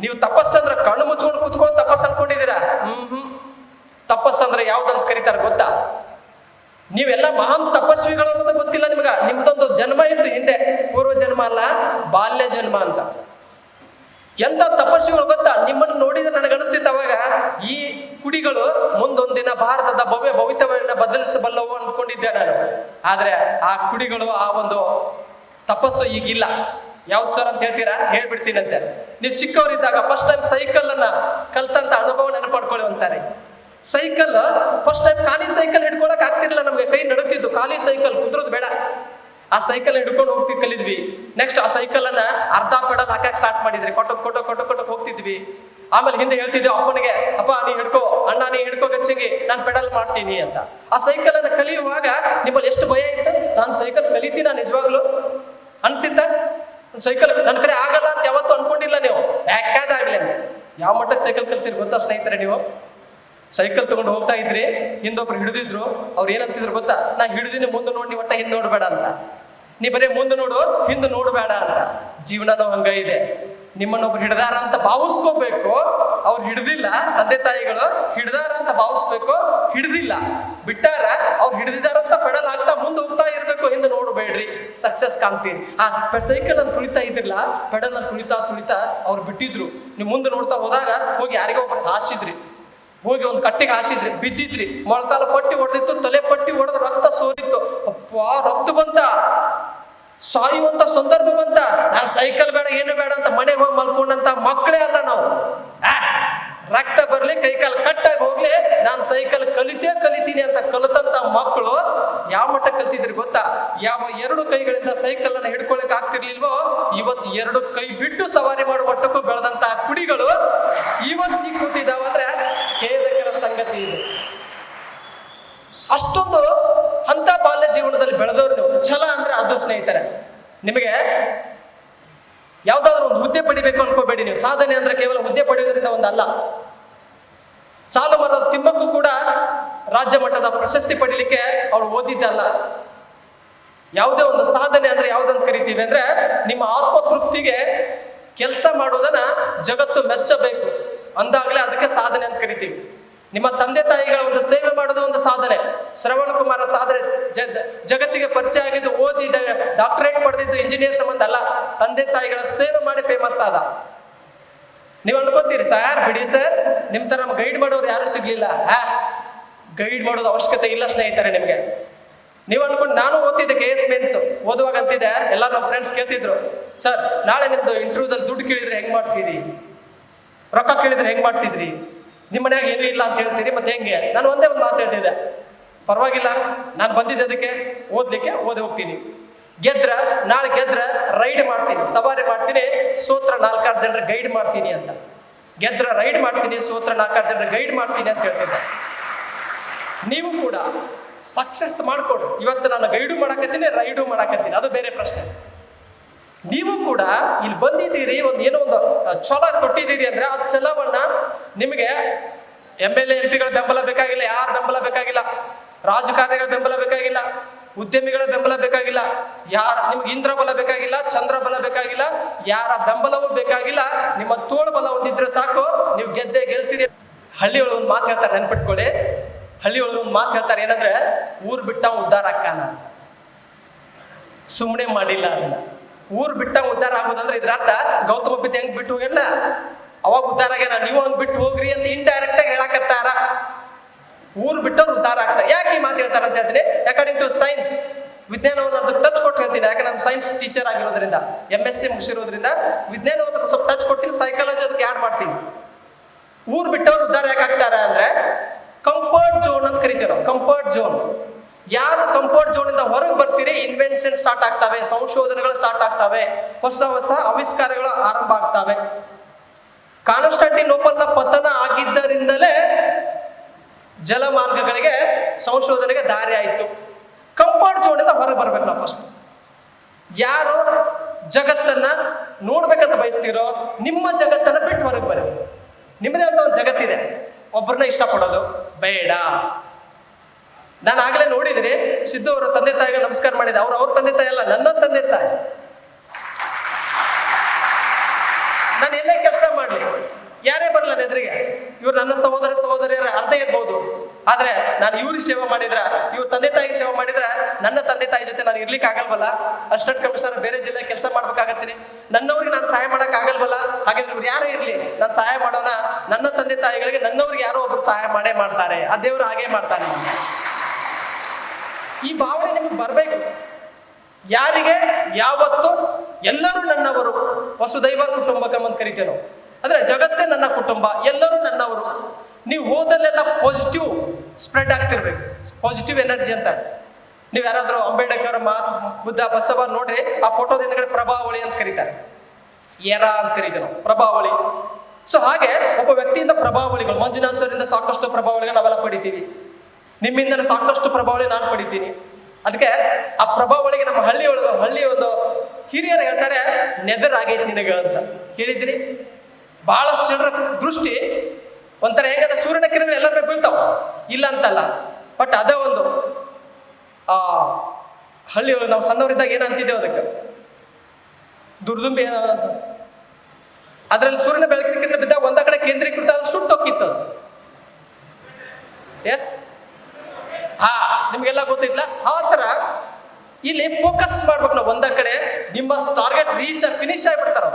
ನೀವು ತಪಸ್ಸಂದ್ರೆ ಕಣ್ಣು ಮುಚ್ಕೊಂಡು ಕುತ್ಕೊಂಡು ತಪಸ್ ಅನ್ಕೊಂಡಿದ್ದೀರಾ? ಹ್ಮ್ ಹ್ಮ್ ತಪಸ್ಸಂದ್ರೆ ಯಾವ್ದಂತ ಕರೀತಾರೆ ಗೊತ್ತಾ? ನೀವೆಲ್ಲ ಮಹಾನ್ ತಪಸ್ವಿಗಳು ಅನ್ನೋದು ಗೊತ್ತಿಲ್ಲ ನಿಮಗ. ನಿಮ್ದೊಂದು ಜನ್ಮ ಇತ್ತು ಹಿಂದೆ. ಪೂರ್ವ ಜನ್ಮ ಅಲ್ಲ, ಬಾಲ್ಯ ಜನ್ಮ ಅಂತ. ಎಂತ ತಪಸ್ವಿಗಳು ಗೊತ್ತಾ? ನಿಮ್ಮನ್ನು ನೋಡಿದ್ರೆ ನನಗೆ ಅನಿಸ್ತಿತ್ತು ಅವಾಗ, ಈ ಕುಡಿಗಳು ಮುಂದೊಂದಿನ ಭಾರತದ ಭವ್ಯ ಭವಿತವ್ಯನ ಬದಲಿಸಬಲ್ಲವು ಅನ್ಕೊಂಡಿದ್ದೆ ನಾನು. ಆದ್ರೆ ಆ ಕುಡಿಗಳು, ಆ ಒಂದು ತಪಸ್ಸು ಈಗಿಲ್ಲ. ಯಾವ್ದು ಸರ್ ಅಂತ ಹೇಳ್ತೀರಾ? ಹೇಳ್ಬಿಡ್ತೀನಂತೆ. ನೀವು ಚಿಕ್ಕವರಿದ್ದಾಗ ಫಸ್ಟ್ ಟೈಮ್ ಸೈಕಲ್ ಅನ್ನ ಕಲ್ತಂತ ಅನುಭವ ನೆನಪಾಡ್ಕೊಳ್ಳಿ ಒಂದ್ಸಾರಿ ಸೈಕಲ್ ಫಸ್ಟ್ ಟೈಮ್ ಖಾಲಿ ಸೈಕಲ್ ಹಿಡ್ಕೊಳಕ್ ಆಗ್ತಿರ್ಲಿಲ್ಲ ನಮಗೆ, ಕೈ ನಡುತ್ತಿದ್ದು ಖಾಲಿ ಸೈಕಲ್ ಕುದ್ರದ್ ಬೇಡ. ಆ ಸೈಕಲ್ ಹಿಡ್ಕೊಂಡು ಹೋಗ್ತಿ ಕಲಿದ್ವಿ. ನೆಕ್ಸ್ಟ್ ಆ ಸೈಕಲ್ ಅನ್ನ ಅರ್ಧ ಪೆಡಲ್ ಹಾಕಕ್ ಸ್ಟಾರ್ಟ್ ಮಾಡಿದ್ರಿ. ಕೊಟ್ಟಕ್ ಕೊಟ್ಟಕ್ ಕೊಟ್ಟಕ್ ಕೊಟ್ಟಕ್ ಹೋಗ್ತಿದ್ವಿ. ಆಮೇಲೆ ಹಿಂದೆ ಹೇಳ್ತಿದ್ದೆ ಅಪ್ಪನಿಗೆ, ಅಪ್ಪ, ನೀ ಹಿಡ್ಕೋ. ಅಣ್ಣ, ನೀ ಹಿಡ್ಕೋ ಗಚ್ಚಂಗಿ. ನಾನು ಪೆಡಲ್ ಮಾಡ್ತೀನಿ ಅಂತ. ಆ ಸೈಕಲ್ ಅನ್ನ ಕಲಿಯುವಾಗ ನಿಮ್ಮಲ್ಲಿ ಎಷ್ಟು ಭಯ ಇತ್ತು? ನಾನು ಸೈಕಲ್ ಕಲಿತೀನ ನಿಜವಾಗ್ಲು? ಅನ್ಸಿತ್ತ? ಸೈಕಲ್ ನನ್ನ ಕಡೆ ಆಗಲ್ಲ ಅಂತ ಯಾವತ್ತೂ ಅನ್ಕೊಂಡಿಲ್ಲ ನೀವು. ಯಾಕಾದಾಗ್ಲಿ ಯಾವ ಮಟ್ಟಕ್ಕೆ ಸೈಕಲ್ ಕಲ್ತಿರಿ ಗೊತ್ತಾ ಸ್ನೇಹಿತರೆ ನೀವು? ಸೈಕಲ್ ತಗೊಂಡು ಹೋಗ್ತಾ ಇದ್ರಿ, ಹಿಂದೊಬ್ರು ಹಿಡಿದಿದ್ರು, ಅವ್ರು ಏನಂತಿದ್ರು ಗೊತ್ತಾ? ನಾ ಹಿಡಿದಿನಿ ಮುಂದೆ ನೋಡಿ ನೀವು ಒಟ್ಟ ಹಿಂದೆ ನೋಡ್ಬೇಡ ಅಂತ. ನೀ ಬರೀ ಮುಂದೆ ನೋಡು, ಹಿಂದೆ ನೋಡಬೇಡ ಅಂತ. ಜೀವನನೂ ಹಂಗ ಇದೆ. ನಿಮ್ಮನ್ನೊಬ್ರು ಹಿಡ್ದಾರ ಅಂತ ಭಾವಿಸ್ಕೋಬೇಕು. ಅವ್ರು ಹಿಡ್ದಿಲ್ಲ, ತಂದೆ ತಾಯಿಗಳು ಹಿಡ್ದಾರ ಅಂತ ಭಾವಿಸ್ಬೇಕು, ಹಿಡ್ದಿಲ್ಲ. ಬಿಟ್ಟಾರ, ಅವ್ರು ಹಿಡ್ದಿದಾರಂತ ಫೆಡಲ್ ಆಗ್ತಾ ಮುಂದೆ ಹೋಗ್ತಾ ಇರ್ಬೇಕು ಹಿಂದೆ ನೋಡಬೇಡ್ರಿ. ಸಕ್ಸಸ್ ಕಾಣ್ತೀರಿ. ಆ ಸೈಕಲ್ ಅಂತ ತುಳಿತಾ ಇದ್ದಿಲ್ಲ, ಪೆಡಲ್ ಅಂತ ತುಳಿತಾ ತುಳಿತಾ ಅವ್ರು ಬಿಟ್ಟಿದ್ರು. ನೀವು ಮುಂದೆ ನೋಡ್ತಾ ಹೋದಾಗ ಹೋಗಿ ಯಾರಿಗೋ ಒಬ್ರು ಹಾಸಿದ್ರಿ. ಹೋಗಿ ಒಂದು ಕಟ್ಟಿಗೆ ಹಾಸಿದ್ರಿ, ಬಿದ್ದಿದ್ರಿ. ಮೊಳಕಾಲ ಪಟ್ಟಿ ಹೊಡೆದಿತ್ತು, ತಲೆ ಪಟ್ಟಿ ಹೊಡೆದು ರಕ್ತ ಸೋರಿತ್ತು. ಅಪ್ಪ, ರಕ್ತ ಬಂತ. ಸಾಯುವಂತ ಸಂದರ್ಭ ಬಂತ. ನಾನು ಸೈಕಲ್ ಬೇಡ, ಏನು ಬೇಡ ಅಂತ ಮನೆ ಹೋಗಿ ಮಲ್ಕೊಂಡಂತ ಮಕ್ಕಳೇ ಅಲ್ಲ ನಾವು. ರಕ್ತ ಬರ್ಲಿ ಕೈಕಾಲು ಕಟ್ಟಾಗಿ ಹೋಗ್ಲಿ, ನಾನು ಸೈಕಲ್ ಕಲಿತೇ ಕಲಿತೀನಿ ಅಂತ ಕಲಿತಂತ ಮಕ್ಕಳು ಯಾವ ಮಟ್ಟ ಕಲ್ತಿದ್ರಿ ಗೊತ್ತಾ? ಯಾವ ಎರಡು ಕೈಗಳಿಂದ ಸೈಕಲ್ ಅನ್ನ ಹಿಡ್ಕೊಳಕ್ ಆಗ್ತಿರ್ಲಿಲ್ವೋ? ಇವತ್ತು ಎರಡು ಕೈ ಬಿಟ್ಟು ಸವಾರಿ ಮಾಡುವ ಮಟ್ಟಕ್ಕೂ ಬೆಳೆದಂತ ಕುಡಿಗಳು ಇವತ್ತು ಈ ಕೂತಿದ್ದಾವಂದ್ರೆ ಖೇದಕರ ಸಂಗತಿ ಇದೆ. ಅಷ್ಟೊಂದು ಅಂತ ಬಾಲ್ಯ ಜೀವನದಲ್ಲಿ ಬೆಳೆದವ್ರು ನೀವು. ಛಲ ಅಂದ್ರೆ ಅದು ಸ್ನೇಹಿತರೆ. ನಿಮಗೆ ಯಾವ್ದಾದ್ರು ಒಂದು ಹುದ್ದೆ ಪಡಿಬೇಕು ಅನ್ಕೋಬೇಡಿ ನೀವು. ಸಾಧನೆ ಅಂದ್ರೆ ಕೇವಲ ಹುದ್ದೆ ಪಡೆಯೋದ್ರಿಂದ ಒಂದಲ್ಲ ಸಾಲು ಮರದ ತಿಮ್ಮಕ್ಕೂ ಕೂಡ ರಾಜ್ಯ ಮಟ್ಟದ ಪ್ರಶಸ್ತಿ ಪಡೀಲಿಕ್ಕೆ ಅವಳು ಓದಿದ್ದಲ್ಲ. ಯಾವುದೇ ಒಂದು ಸಾಧನೆ ಅಂದ್ರೆ ಯಾವ್ದಂತ ಕರಿತೀವಿ ಅಂದ್ರೆ ನಿಮ್ಮ ಆತ್ಮತೃಪ್ತಿಗೆ ಕೆಲಸ ಮಾಡೋದನ್ನ ಜಗತ್ತು ಮೆಚ್ಚಬೇಕು. ಅಂದಾಗಲೇ ಅದಕ್ಕೆ ಸಾಧನೆ ಅಂತ ಕರಿತೀವಿ. ನಿಮ್ಮ ತಂದೆ ತಾಯಿಗಳ ಒಂದು ಸೇವೆ ಮಾಡೋದು ಒಂದು ಸಾಧನೆ. ಶ್ರವಣ್ ಕುಮಾರ ಸಾಧನೆ. ಜಗತ್ತಿಗೆ ಪರಿಚಯ ಆಗಿದ್ದು ಓದಿ ಡಾಕ್ಟರೇಟ್ ಪಡೆದಿದ್ದು ಇಂಜಿನಿಯರ್ ಸಂಬಂಧ ಅಲ್ಲ. ತಂದೆ ತಾಯಿಗಳ ಸೇವೆ ಮಾಡಿ ಫೇಮಸ್ ಆದ. ನೀವು ಅನ್ಕೋತೀರಿ, ಸರ್ ಬಿಡಿ ಸರ್? ನಿಮ್ ತರ ಗೈಡ್ ಮಾಡೋರು ಯಾರು ಸಿಗ್ಲಿಲ್ಲ. ಹಾ? ಗೈಡ್ ಮಾಡೋದು ಅವಶ್ಯಕತೆ ಇಲ್ಲ ಸ್ನೇಹಿತರೆ ನಿಮಗೆ. ನೀವು ಅನ್ಕೊಂಡು, ನಾನು ಓದ್ತಿದ್ದೆ ಕೆ ಎಸ್ ಮೇನ್ಸ್ ಓದುವಾಗ ಅಂತಿದ್ದೆ. ಎಲ್ಲ ನಮ್ಮ ಫ್ರೆಂಡ್ಸ್ ಕೇಳ್ತಿದ್ರು. ಸರ್, ನಾಳೆ ನಿಮ್ದು ಇಂಟರ್ವ್ಯೂದಲ್ಲಿ ದುಡ್ಡು ಕೇಳಿದ್ರೆ ಹೆಂಗ್ ಮಾಡ್ತೀರಿ? ರೊಕ್ಕ ಕೇಳಿದ್ರೆ ಹೆಂಗ್ ಮಾಡ್ತಿದ್ರಿ? ನಿಮ್ಮ ಮನ್ಯಾಗ ಏನೂ ಇಲ್ಲ ಅಂತ ಹೇಳ್ತೀರಿ, ಮತ್ತೆ ಹೆಂಗೆ? ನಾನು ಒಂದೇ ಒಂದು ಮಾತು ಹೇಳ್ತಿದ್ದೆ. ಪರವಾಗಿಲ್ಲ, ನಾನು ಬಂದಿದ್ದೆ ಅದಕ್ಕೆ, ಓದ್ಲಿಕ್ಕೆ ಓದಿ ಹೋಗ್ತೀನಿ. ಗೆದ್ರ, ನಾಳೆ ಗೆದ್ರ ರೈಡ್ ಮಾಡ್ತೀನಿ, ಸವಾರಿ ಮಾಡ್ತೀನಿ, ಸೂತ್ರ ನಾಲ್ಕಾರು ಜನರ ಗೈಡ್ ಮಾಡ್ತೀನಿ ಅಂತ. ಗೆದ್ರ ರೈಡ್ ಮಾಡ್ತೀನಿ, ಸೂತ್ರ ನಾಲ್ಕಾರು ಜನರ ಗೈಡ್ ಮಾಡ್ತೀನಿ ಅಂತ ಹೇಳ್ತಿದ್ದೆ. ನೀವು ಕೂಡ ಸಕ್ಸಸ್ ಮಾಡಿಕೊಡ್ರಿ. ಇವತ್ತು ನಾನು ಗೈಡು ಮಾಡಕತ್ತೀನಿ, ರೈಡು ಮಾಡಕತ್ತೀನಿ, ಅದು ಬೇರೆ ಪ್ರಶ್ನೆ. ನೀವು ಕೂಡ ಇಲ್ಲಿ ಬಂದಿದ್ದೀರಿ, ಒಂದು ಏನೋ ಒಂದು ಛಲ ತೊಟ್ಟಿದ್ದೀರಿ ಅಂದ್ರೆ ಆ ಛಲವನ್ನ ನಿಮಗೆ ಎಂ ಎಲ್ ಎ ಎಂ ಪಿಗಳ ಬೆಂಬಲ ಬೇಕಾಗಿಲ್ಲ, ಯಾರ ಬೆಂಬಲ ಬೇಕಾಗಿಲ್ಲ? ರಾಜಕಾರಣಿಗಳ ಬೆಂಬಲ ಬೇಕಾಗಿಲ್ಲ, ಉದ್ಯಮಿಗಳ ಬೆಂಬಲ ಬೇಕಾಗಿಲ್ಲ, ಯಾರ, ನಿಮ್ಗೆ ಇಂದ್ರ ಬಲ ಬೇಕಾಗಿಲ್ಲ, ಚಂದ್ರ ಬಲ ಬೇಕಾಗಿಲ್ಲ, ಯಾರ ಬೆಂಬಲವೂ ಬೇಕಾಗಿಲ್ಲ, ನಿಮ್ಮ ತೋಳು ಬಲ ಒಂದಿದ್ರೆ ಸಾಕು, ನೀವು ಗೆದ್ದೆ ಗೆಲ್ತೀರಿ. ಹಳ್ಳಿ ಒಳಗೆ ಒಂದು ಮಾತು ಹೇಳ್ತಾರೆ, ನೆನ್ಪಿಟ್ಕೊಳ್ಳಿ. ಹಳ್ಳಿ ಒಳಗೆ ಒಂದು ಮಾತು ಹೇಳ್ತಾರೆ, ಏನಂದ್ರೆ, ಊರ್ ಬಿಟ್ಟ ಉದ್ಧಾರ ಅಕ್ಕಾನ ಸುಮ್ಮನೆ ಮಾಡಿಲ್ಲ ಅದನ್ನ. ಊರ್ ಬಿಟ್ಟ ಉದ್ಧಾರ ಆಗೋದಂದ್ರೆ ಇದ್ರ ಅರ್ಥ ಗೌತಮ ಬಿದ್ದ ಹೆಂಗ್ ಬಿಟ್ಟು ಹೋಗಿಲ್ಲ? ಅವಾಗ ಉದ್ಧಾರ ಆಗ್ಯಾನ, ನೀವು ಹಂಗೆ ಬಿಟ್ಟು ಹೋಗ್ರಿ ಅಂತ ಇಂಡೈರೆಕ್ಟ್ ಆಗಿ ಹೇಳಕತ್ತಾರ. ಊರ್ ಬಿಟ್ಟವ್ರು ಉದ್ಧಾರ ಆಗ್ತಾರೆ. ಯಾಕೆ ಈ ಮಾತು ಹೇಳ್ತಾರೆ ಅಂತ ಹೇಳ್ತೀನಿ. ಅಕಾರ್ಡಿಂಗ್ ಟು ಸೈನ್ಸ್ ವಿಜ್ಞಾನವನ್ನು ಅದು ಟಚ್ ಕೊಟ್ಟು ಹೇಳ್ತೀನಿ. ಯಾಕೆ ನಾನು ಸೈನ್ಸ್ ಟೀಚರ್ ಆಗಿರೋದ್ರಿಂದ ಎಂ ಎಸ್ ಸಿ ಮುಗಿಸಿರೋದ್ರಿಂದ ವಿಜ್ಞಾನವನ್ನು ಸ್ವಲ್ಪ ಟಚ್ ಕೊಡ್ತೀನಿ. ಸೈಕಾಲಜಿ ಅದಕ್ಕೆ ಆ್ಯಡ್ ಮಾಡ್ತೀನಿ. ಊರ್ ಬಿಟ್ಟವ್ರು ಉದ್ಧಾರ ಯಾಕೆ ಆಗ್ತಾರೆ ಅಂದ್ರೆ ಕಂಫರ್ಟ್ ಝೋನ್ ಅಂತ ಕರಿತೀವಿ ಕಂಫರ್ಟ್ ಝೋನ್ ಯಾರು ಕಂಫರ್ಟ್ ಝೋನ್ ಇಂದ ಹೊರಗೆ ಬರ್ತೀರಿ ಇನ್ವೆನ್ಷನ್ ಸ್ಟಾರ್ಟ್ ಆಗ್ತವೆ, ಸಂಶೋಧನೆಗಳು ಸ್ಟಾರ್ಟ್ ಆಗ್ತವೆ, ಹೊಸ ಹೊಸ ಆವಿಷ್ಕಾರಗಳು ಆರಂಭ ಆಗ್ತವೆ. ಕಾನ್ಸ್ಟಾಂಟಿನೋಪಲ್ನ ಪತನ ಆಗಿದ್ದರಿಂದಲೇ ಜಲಮಾರ್ಗಗಳಿಗೆ ಸಂಶೋಧನೆಗೆ ದಾರಿ ಆಯಿತು. ಕಂಫರ್ಟ್ ಝೋನ್ ಇಂದ ಹೊರಗೆ ಬರ್ಬೇಕು ನಾವು ಫಸ್ಟ್ ಯಾರು ಜಗತ್ತನ್ನ ನೋಡ್ಬೇಕಂತ ಬಯಸ್ತೀರೋ ನಿಮ್ಮ ಜಗತ್ತನ್ನ ಬಿಟ್ಟು ಹೊರಗೆ ಬರ್ರಿ. ನಿಮ್ಮದೇ ಅಂತ ಒಂದು ಜಗತ್ತಿದೆ. ಒಬ್ಬರನ್ನ ಇಷ್ಟಪಡೋದು ಬೇಡ. ನಾನು ಆಗಲೇ ನೋಡಿದ್ರಿ, ಸಿದ್ದು ಅವರ ತಂದೆ ತಾಯಿಗೆ ನಮಸ್ಕಾರ ಮಾಡಿದೆ ಅವ್ರು ಅವ್ರ ತಂದೆ ತಾಯಿ ಅಲ್ಲ, ನನ್ನ ತಂದೆ ತಾಯಿ. ನಾನು ಎಲ್ಲೇ ಕೆಲಸ ಮಾಡಲಿ. ಯಾರೇ ಬರಲ್ಲ ಎದುರಿಗೆ. ಇವ್ರು ನನ್ನ ಸಹೋದರ ಸಹೋದರಿಯರ ಅರ್ಧ ಇರ್ಬೋದು. ಆದ್ರೆ ನಾನು ಇವ್ರಿಗೆ ಸೇವೆ ಮಾಡಿದ್ರ, ಇವ್ರ ತಂದೆ ತಾಯಿ ಸೇವೆ ಮಾಡಿದ್ರ ನನ್ನ ತಂದೆ ತಾಯಿ ಜೊತೆ ನಾನು ಇರ್ಲಿಕ್ಕೆ ಆಗಲ್ವಲ್ಲ? ಅಸಿಸ್ಟೆಂಟ್ ಕಮಿಷನರ್ ಬೇರೆ ಜಿಲ್ಲೆ ಕೆಲಸ ಮಾಡ್ಬೇಕಾಗತ್ತೀನಿ. ನನ್ನವ್ರಿಗೆ ನಾನು ಸಹಾಯ ಮಾಡಕ್ ಆಗಲ್ವಲ್ಲ? ಹಾಗಾದ್ರೆ ಇವ್ರು ಯಾರೇ ಇರ್ಲಿ, ನಾನು ಸಹಾಯ ಮಾಡೋಣ. ನನ್ನ ತಂದೆ ತಾಯಿಗಳಿಗೆ ನನ್ನವ್ರಿಗೆ ಯಾರೋ ಒಬ್ರು ಸಹಾಯ ಮಾಡೇ ಮಾಡ್ತಾರೆ. ಆ ದೇವ್ರು ಹಾಗೆ ಮಾಡ್ತಾನೆ. ಈ ಭಾವನೆ ನಿಮಗೆ ಬರಬೇಕು. ಯಾರಿಗೆ, ಯಾವತ್ತು ಎಲ್ಲರೂ ನನ್ನವರು. ವಸುದೈವ ಕುಟುಂಬಕಂ ಅಂತ ಕರಿತೇವೆ ನಾವು. ಅಂದ್ರೆ ಜಗತ್ತೇ ನನ್ನ ಕುಟುಂಬ, ಎಲ್ಲರೂ ನನ್ನವರು. ನೀವು ಹೋದಲ್ಲೆಲ್ಲ ಪಾಸಿಟಿವ್ ಸ್ಪ್ರೆಡ್ ಆಗ್ತಿರ್ಬೇಕು. ಪಾಸಿಟಿವ್ ಎನರ್ಜಿ ಅಂತ. ನೀವು ಯಾರಾದರೂ ಅಂಬೇಡ್ಕರ್ ಮಾ ಬುದ್ಧ, ಬಸವ ನೋಡ್ರಿ, ಆ ಫೋಟೋದ ಹಿಂದ್ಗಡೆ ಪ್ರಭಾವಳಿ ಅಂತ ಕರೀತಾರೆ. ಏರ ಅಂತ ಕರೀತೀವಿ ನಾವು, ಪ್ರಭಾವಳಿ. ಸೊ ಹಾಗೆ ಒಬ್ಬ ವ್ಯಕ್ತಿಯಿಂದ ಪ್ರಭಾವಳಿಗಳು, ಮಂಜುನಾಥ್ ಸಾಕಷ್ಟು ಪ್ರಭಾವಳಿಗಳು ನಾವೆಲ್ಲ ಪಡಿತೀವಿ. ನಿಮ್ಮಿಂದ ಸಾಕಷ್ಟು ಪ್ರಭಾವಳಿ ನಾನು ಪಡಿತೀನಿ. ಅದಕ್ಕೆ ಆ ಪ್ರಭಾವಳಿಗೆ ನಮ್ಮ ಹಳ್ಳಿ ಹಳ್ಳಿಯ ಹಳ್ಳಿ ಒಂದು ಹಿರಿಯರು ಹೇಳ್ತಾರೆ ನೆದರಾಗೈತಿ ನಿನಗೆ ಅಂತ. ಕೇಳಿದ್ರಿ? ಬಹಳಷ್ಟು ಜನರ ದೃಷ್ಟಿ, ಒಂಥರ ಹೇಗಾದ ಸೂರ್ಯನ ಕಿರಣಗಳು ಎಲ್ಲರ ಮೇಲೆ ಬೀಳ್ತಾವ. ಇಲ್ಲ ಅಂತಲ್ಲ, ಬಟ್ ಅದೇ ಒಂದು, ಆ ಹಳ್ಳಿ ಒಳಗೆ ನಾವು ಸಣ್ಣವರಿದ್ದಾಗ ಏನು ಅಂತಿದ್ದೇವೆ ಅದಕ್ಕೆ? ದುರ್ದುಂಬಿ ಅಂತ. ಅದರಲ್ಲಿ ಸೂರ್ಯನ ಬೆಳಕಿನ ಕಿರಣ ಬಿದ್ದಾಗ ಒಂದ ಕಡೆ ಕೇಂದ್ರೀಕೃತ ಅದು ಸುಟ್ಟು ಹೋಕ್ಕಿತ್ತು ಅದು. ಎಸ್ ಹಾ, ನಿಮಗೆಲ್ಲ ಗೊತ್ತಿಲ್ಲ ಆ ಥರ ಇಲ್ಲಿ ಫೋಕಸ್ ಮಾಡ್ಬೇಕು ನಾವು ಒಂದ ಕಡೆ ನಿಮ್ಮ ಟಾರ್ಗೆಟ್ ರೀಚ್ ಫಿನಿಶ್ ಆಗಿಬಿಡ್ತಾರ.